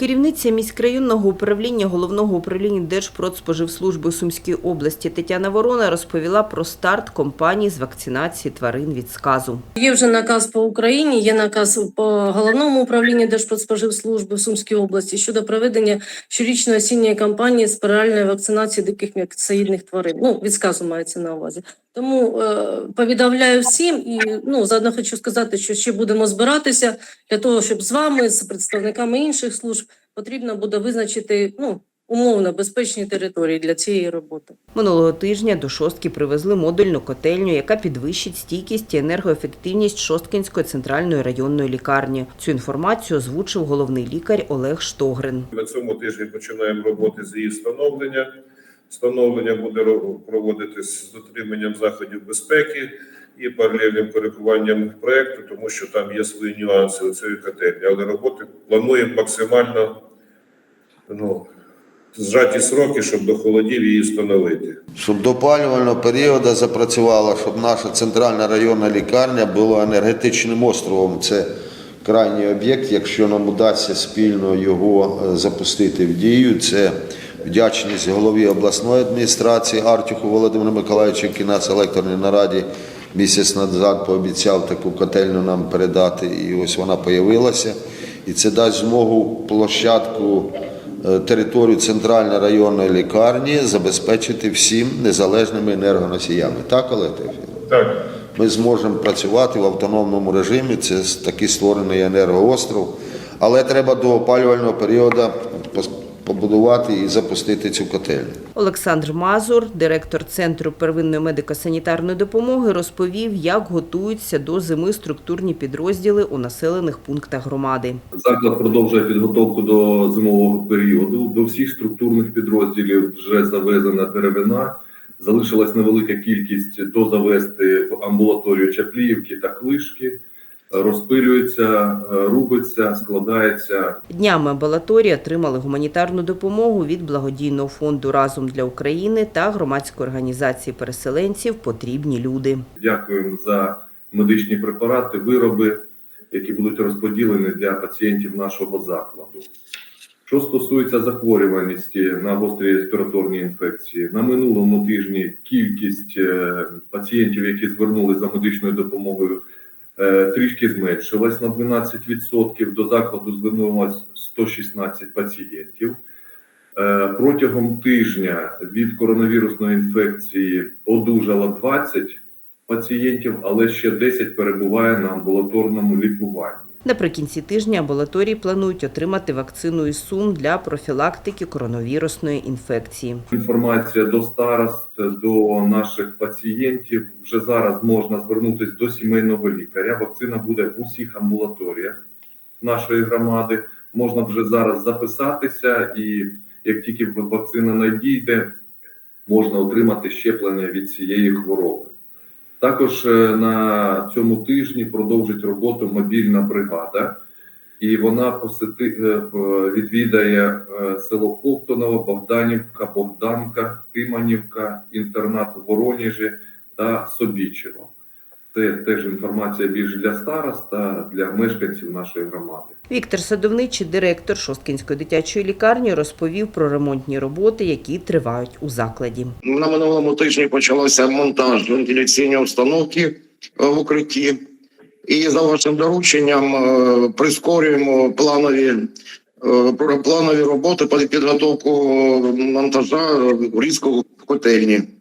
Керівниця міськрайонного управління головного управління Держпродспоживслужби у Сумській області Тетяна Ворона розповіла про старт кампанії з вакцинації тварин від сказу. Є вже наказ по Україні, є наказ по головному управлінню Держпродспоживслужби в Сумській області щодо проведення щорічної осінньої кампанії з пероральної вакцинації диких м'яксоїдних тварин. Ну, від сказу мається на увазі. Тому е, повідомляю всім і ну заодно хочу сказати, що ще будемо збиратися для того, щоб з вами, з представниками інших служб, потрібно буде визначити ну умовно безпечні території для цієї роботи. Минулого тижня до шостки привезли модульну котельню, яка підвищить стійкість і енергоефективність Шосткинської центральної районної лікарні. Цю інформацію озвучив головний лікар Олег Штогрин. На цьому тижні починаємо роботи з її встановлення. Встановлення буде ро- проводитись з дотриманням заходів безпеки і паралельним коригуванням проекту, тому що там є свої нюанси у цієї котельні. Але роботи плануємо максимально ну, зжаті сроки, щоб до холодів її встановити. щоб до періоду запрацювала, щоб наша центральна районна лікарня була енергетичним островом. Це крайній об'єкт. Якщо нам удасться спільно його е, запустити в дію, це вдячність голові обласної адміністрації Артюху Володимиру Миколаївичу, який на селекторній нараді місяць назад пообіцяв таку котельну нам передати, і ось вона появилася. І це дасть змогу площадку е, територію центральної районної лікарні забезпечити всім незалежними енергоносіями. Так, Олег? Так. Ми зможемо працювати в автономному режимі. Це такий створений енергоостров. Але треба до опалювального періоду побудувати і запустити цю котельню. Олександр Мазур, директор Центру первинної медико-санітарної допомоги, розповів, як готуються до зими структурні підрозділи у населених пунктах громади. Заклад продовжує підготовку до зимового періоду. До всіх структурних підрозділів вже завезена деревина. Залишилась невелика кількість дозавести в амбулаторію Чапліївки та Клишки. Розпилюється, е, рубиться, складається Днями амбулаторії отримали гуманітарну допомогу від благодійного фонду Разом для України та громадської організації переселенців Потрібні люди. Дякуємо за медичні препарати, вироби, які будуть розподілені для пацієнтів нашого закладу. Що стосується захворюваності на гострі респіраторні інфекції, на минулому тижні кількість е, пацієнтів, які звернулися за медичною допомогою, трішки зменшилась на 12%. До закладу звернулося 116 пацієнтів. Е, Протягом тижня від коронавірусної інфекції одужало 20 пацієнтів, але ще 10 перебуває на амбулаторному лікуванні. Наприкінці тижня амбулаторії планують отримати вакцину із Сум для профілактики коронавірусної інфекції. Інформація до старост, до наших пацієнтів. Вже зараз можна звернутися до сімейного лікаря. Вакцина буде в усіх амбулаторіях нашої громади. Можна вже зараз записатися, і як тільки вакцина надійде, можна отримати щеплення від цієї хвороби. Також е, на цьому тижні продовжить роботу мобільна бригада, і вона посети, е, відвідає е, село Ковтоново, Богданівка, Богданка, Тиманівка, інтернат в Воронежі та Собічево. Це теж інформація більш для старост та для мешканців нашої громади. Віктор Садовничий, директор Шосткінської дитячої лікарні, розповів про ремонтні роботи, які тривають у закладі. На минулому тижні почався монтаж вентиляційної установки е, в укритті, і за вашим дорученням е, прискорюємо планові. е, планові роботи по підготовку монтажа різкого котельні.